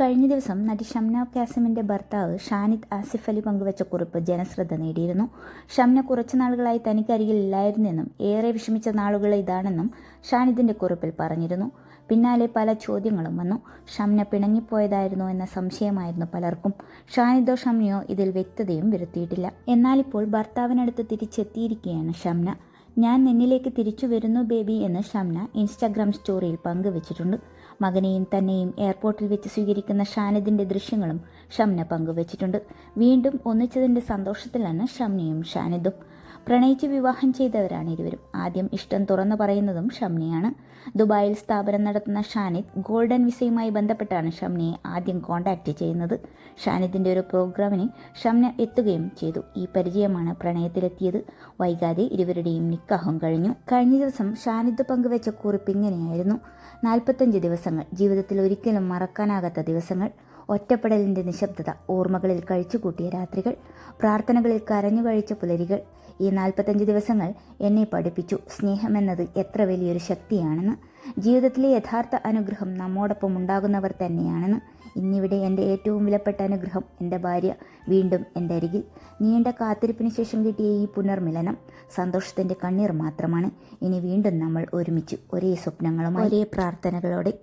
കഴിഞ്ഞ ദിവസം നടി ഷംന കാസിമിന്റെ ഭർത്താവ് ഷാനിദ് ആസിഫ് അലി പങ്കുവച്ച കുറിപ്പ് ജനശ്രദ്ധ നേടിയിരുന്നു. ഷംന കുറച്ചു നാളുകളായി തനിക്കരികിൽ ഇല്ലായിരുന്നെന്നും ഏറെ വിഷമിച്ച നാളുകൾ ഇതാണെന്നും ഷാനിദിന്റെ കുറിപ്പിൽ പറഞ്ഞിരുന്നു. പിന്നാലെ പല ചോദ്യങ്ങളും വന്നു. ഷംന പിണങ്ങിപ്പോയതായിരുന്നു എന്ന സംശയമായിരുന്നു പലർക്കും. ഷാനിദോ ഷംനയോ ഇതിൽ വ്യക്തതയും വരുത്തിയിട്ടില്ല. എന്നാലിപ്പോൾ ഭർത്താവിനടുത്ത് തിരിച്ചെത്തിയിരിക്കുകയാണ് ഷംന. ഞാൻ നിന്നിലേക്ക് തിരിച്ചു വരുന്നു ബേബി എന്ന് ഷംന ഇൻസ്റ്റാഗ്രാം സ്റ്റോറിയിൽ പങ്കുവച്ചിട്ടുണ്ട്. മകനെയും തന്നെയും എയർപോർട്ടിൽ വെച്ച് സ്വീകരിക്കുന്ന ഷാനിദിന്റെ ദൃശ്യങ്ങളും ഷംന പങ്കുവച്ചിട്ടുണ്ട്. വീണ്ടും ഒന്നിച്ചതിന്റെ സന്തോഷത്തിലാണ് ഷംനയും ഷാനിദും. പ്രണയിച്ച് വിവാഹം ചെയ്തവരാണ് ഇരുവരും. ആദ്യം ഇഷ്ടം തുറന്നു പറയുന്നതും ഷംനയാണ്. ദുബായിൽ സ്ഥാപനം നടത്തുന്ന ഷാനിദ് ഗോൾഡൻ വിസയുമായി ബന്ധപ്പെട്ടാണ് ഷംനയെ ആദ്യം കോണ്ടാക്ട് ചെയ്യുന്നത്. ഷാനിദിന്റെ ഒരു പ്രോഗ്രാമിന് ഷംന എത്തുകയും ചെയ്തു. ഈ പരിചയമാണ് പ്രണയത്തിലെത്തിയത്. വൈകാതെ ഇരുവരുടെയും നിക്കാഹം കഴിഞ്ഞു. കഴിഞ്ഞ ദിവസം ഷാനിദ് പങ്കുവെച്ച കുറിപ്പ് ഇങ്ങനെയായിരുന്നു. നാൽപ്പത്തഞ്ച് ദിവസങ്ങൾ. ജീവിതത്തിൽ ഒരിക്കലും മറക്കാനാകാത്ത ദിവസങ്ങൾ. ഒറ്റപ്പെടലിന്റെ നിശബ്ദത ഓർമ്മകളിൽ കഴിച്ചുകൂട്ടിയ രാത്രികൾ പ്രാർത്ഥനകളിൽ കരഞ്ഞു കഴിച്ച പുലരികൾ ഈ നാൽപ്പത്തഞ്ച് ദിവസങ്ങൾ എന്നെ പഠിപ്പിച്ചു. സ്നേഹമെന്നത് എത്ര വലിയൊരു ശക്തിയാണെന്ന് ജീവിതത്തിലെ യഥാർത്ഥ അനുഗ്രഹം നമ്മോടൊപ്പം ഉണ്ടാകുന്നവർ തന്നെയാണെന്ന് ഇന്നിവിടെ എന്റെ ഏറ്റവും വിലപ്പെട്ട അനുഗ്രഹം എന്റെ ഭാര്യ വീണ്ടും എന്റെ അരികിൽ. നീണ്ട കാത്തിരിപ്പിന് ശേഷം കിട്ടിയ ഈ പുനർമിലനം സന്തോഷത്തിന്റെ കണ്ണീർ മാത്രമാണ്. ഇനി വീണ്ടും നമ്മൾ ഒരുമിച്ച് ഒരേ സ്വപ്നങ്ങളും ഒരേ പ്രാർത്ഥനകളോടെ.